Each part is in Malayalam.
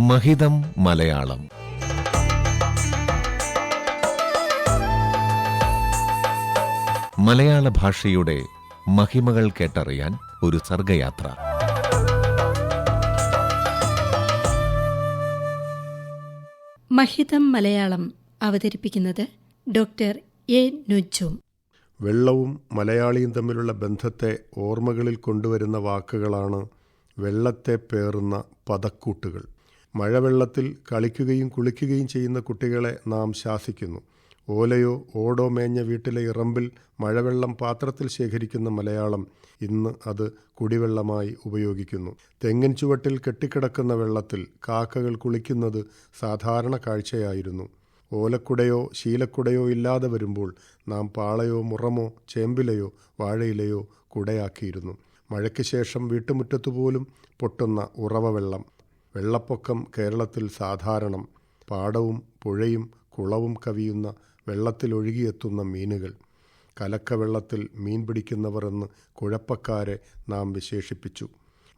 മഹിതം മലയാളം. മലയാള ഭാഷയുടെ മഹിമകൾ കേട്ടറിയാൻ ഒരു സർഗയാത്ര. മഹിതം മലയാളം അവതരിപ്പിക്കുന്നത് ഡോക്ടർ എ നുജും. വെള്ളവും മലയാളിയും തമ്മിലുള്ള ബന്ധത്തെ ഓർമ്മകളിൽ കൊണ്ടുവരുന്ന വാക്കുകളാണ് വെള്ളത്തെ പേറുന്ന പദക്കൂട്ടുകൾ. മഴവെള്ളത്തിൽ കളിക്കുകയും കുളിക്കുകയും ചെയ്യുന്ന കുട്ടികളെ നാം ശാസിക്കുന്നു. ഓലയോ ഓടോ മേഞ്ഞ വീട്ടിലെ ഇറമ്പിൽ മഴവെള്ളം പാത്രത്തിൽ ശേഖരിക്കുന്ന മലയാളം ഇന്ന് അത് കുടിവെള്ളമായി ഉപയോഗിക്കുന്നു. തെങ്ങിൻ ചുവട്ടിൽ കെട്ടിക്കിടക്കുന്ന വെള്ളത്തിൽ കാക്കകൾ കുളിക്കുന്നത് സാധാരണ കാഴ്ചയായിരുന്നു. ഓലക്കുടയോ ശീലക്കുടയോ ഇല്ലാതെ വരുമ്പോൾ നാം പാളയോ മുറമോ ചേമ്പിലയോ വാഴയിലയോ കുടയാക്കിയിരുന്നു. മഴയ്ക്ക് ശേഷം വീട്ടുമുറ്റത്തുപോലും പൊട്ടുന്ന ഉറവ വെള്ളം. വെള്ളപ്പൊക്കം കേരളത്തിൽ സാധാരണം പാടവും പുഴയും കുളവും കവിയുന്ന വെള്ളത്തിലൊഴുകിയെത്തുന്ന മീനുകൾ. കലക്കവെള്ളത്തിൽ മീൻ പിടിക്കുന്നവർ എന്ന് കുഴപ്പക്കാരെ നാം വിശേഷിപ്പിച്ചു.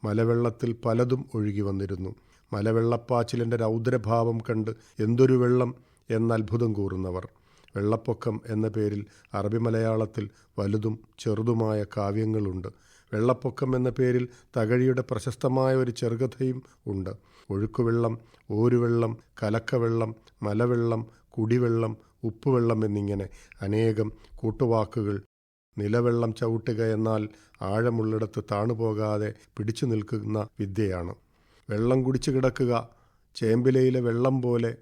മലവെള്ളത്തിൽ പലതും ഒഴുകി വന്നിരുന്നു. മലവെള്ളപ്പാച്ചിലിന്റെ രൗദ്രഭാവം കണ്ട് എന്തൊരു വെള്ളം എന്ന അത്ഭുതം കൂറുന്നവർ. വെള്ളപ്പൊക്കം എന്ന പേരിൽ അറബി മലയാളത്തിൽ വലുതും ചെറുതുമായ കാവ്യങ്ങളുണ്ട്. വെള്ളപ്പൊക്കം എന്ന പേരിൽ തകഴിയുടെ പ്രശസ്തമായ ഒരു ചെറുകഥയും ഉണ്ട്. ഒഴുക്കുവെള്ളം ഓരുവെള്ളം കലക്കവെള്ളം മലവെള്ളം കുടിവെള്ളം ഉപ്പുവെള്ളം എന്നിങ്ങനെ അനേകം കൂട്ടുവാക്കുകൾ. നിലവെള്ളം ചവിട്ടുക എന്നാൽ ആഴമുള്ളിടത്ത് താണുപോകാതെ പിടിച്ചു നിൽക്കുന്ന വിദ്യയാണ്. വെള്ളം കുടിച്ചു കിടക്കുക ചേമ്പിലയിലെ വെള്ളം പോലെ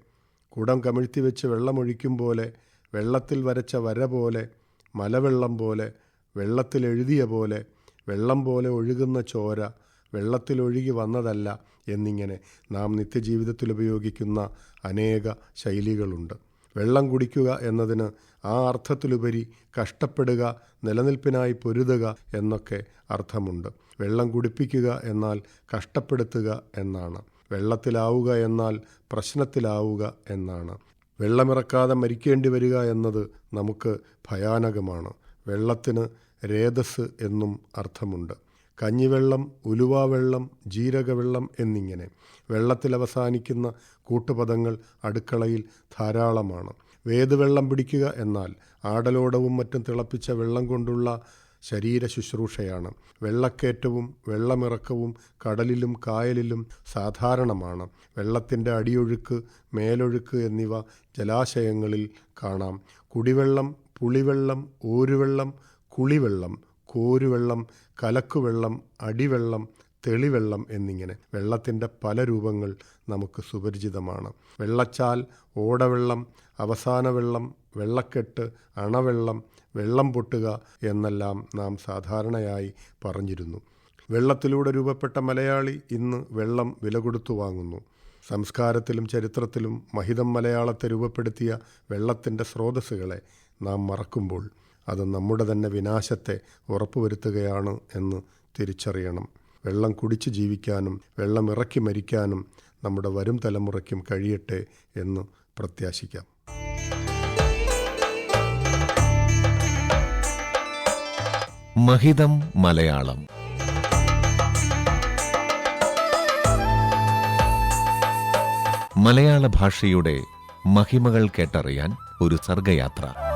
കുടം കമിഴ്ത്തി വെച്ച് വെള്ളമൊഴിക്കും പോലെ വെള്ളത്തിൽ വരച്ച വര പോലെ മലവെള്ളം പോലെ വെള്ളത്തിൽ എഴുതിയ പോലെ വെള്ളം പോലെ ഒഴുകുന്ന ചോര വെള്ളത്തിലൊഴുകി വന്നതല്ല എന്നിങ്ങനെ നാം നിത്യജീവിതത്തിൽ ഉപയോഗിക്കുന്ന അനേക ശൈലികളുണ്ട്. വെള്ളം കുടിക്കുക എന്നതിന് ആ അർത്ഥത്തിലുപരി കഷ്ടപ്പെടുക നിലനിൽപ്പിനായി പൊരുതുക എന്നൊക്കെ അർത്ഥമുണ്ട്. വെള്ളം കുടിപ്പിക്കുക എന്നാൽ കഷ്ടപ്പെടുത്തുക എന്നാണ്. വെള്ളത്തിലാവുക എന്നാൽ പ്രശ്നത്തിലാവുക എന്നാണ്. വെള്ളമിറക്കാതെ മരിക്കേണ്ടി വരിക എന്നത് നമുക്ക് ഭയാനകമാണ്. വെള്ളത്തിന് രേതസ് എന്നും അർത്ഥമുണ്ട്. കഞ്ഞിവെള്ളം ഉലുവാവെള്ളം ജീരകവെള്ളം എന്നിങ്ങനെ. വെള്ളത്തിൽ അവസാനിക്കുന്ന കൂട്ടുപദങ്ങൾ അടുക്കളയിൽ ധാരാളമാണ്. വേദവെള്ളം പിടിക്കുക എന്നാൽ ആടലോടവും മറ്റും തിളപ്പിച്ച വെള്ളം കൊണ്ടുള്ള ശരീര ശുശ്രൂഷയാണ്. വെള്ളക്കയറ്റവും വെള്ളമിറക്കവും കടലിലും കായലിലും സാധാരണമാണ്. വെള്ളത്തിന്റെ അടിയൊഴുക്ക് മേലൊഴുക്ക് എന്നിവ ജലാശയങ്ങളിൽ കാണാം. കുടിവെള്ളം പുളിവെള്ളം ഓരുവെള്ളം കുളിവെള്ളം കോരുവെള്ളം കലക്കുവെള്ളം അടിവെള്ളം തെളിവെള്ളം എന്നിങ്ങനെ വെള്ളത്തിന്റെ പല രൂപങ്ങൾ നമുക്ക് സുപരിചിതമാണ്. വെള്ളച്ചാൽ ഓടവെള്ളം അവസാന വെള്ളം വെള്ളക്കെട്ട് അണവെള്ളം വെള്ളം പൊട്ടുക എന്നെല്ലാം നാം സാധാരണയായി പറഞ്ഞിരുന്നു. വെള്ളത്തിലൂടെ രൂപപ്പെട്ട മലയാളി ഇന്ന് വെള്ളം വില കൊടുത്തു വാങ്ങുന്നു. സംസ്കാരത്തിലും ചരിത്രത്തിലും മഹിതം മലയാളത്തെ രൂപപ്പെടുത്തിയ വെള്ളത്തിന്റെ സ്രോതസ്സുകളെ നാം മറക്കുമ്പോൾ അത് നമ്മുടെ തന്നെ വിനാശത്തെ ഉറപ്പുവരുത്തുകയാണ് എന്ന് തിരിച്ചറിയണം. വെള്ളം കുടിച്ച് ജീവിക്കാനും വെള്ളം ഇറക്കി മരിക്കാനും നമ്മുടെ വരും തലമുറയ്ക്കും കഴിയട്ടെ എന്ന് പ്രത്യാശിക്കാം. മഹിതം മലയാളം. മലയാള ഭാഷയുടെ മഹിമകൾ കേട്ടറിയാൻ ഒരു സർഗയാത്ര.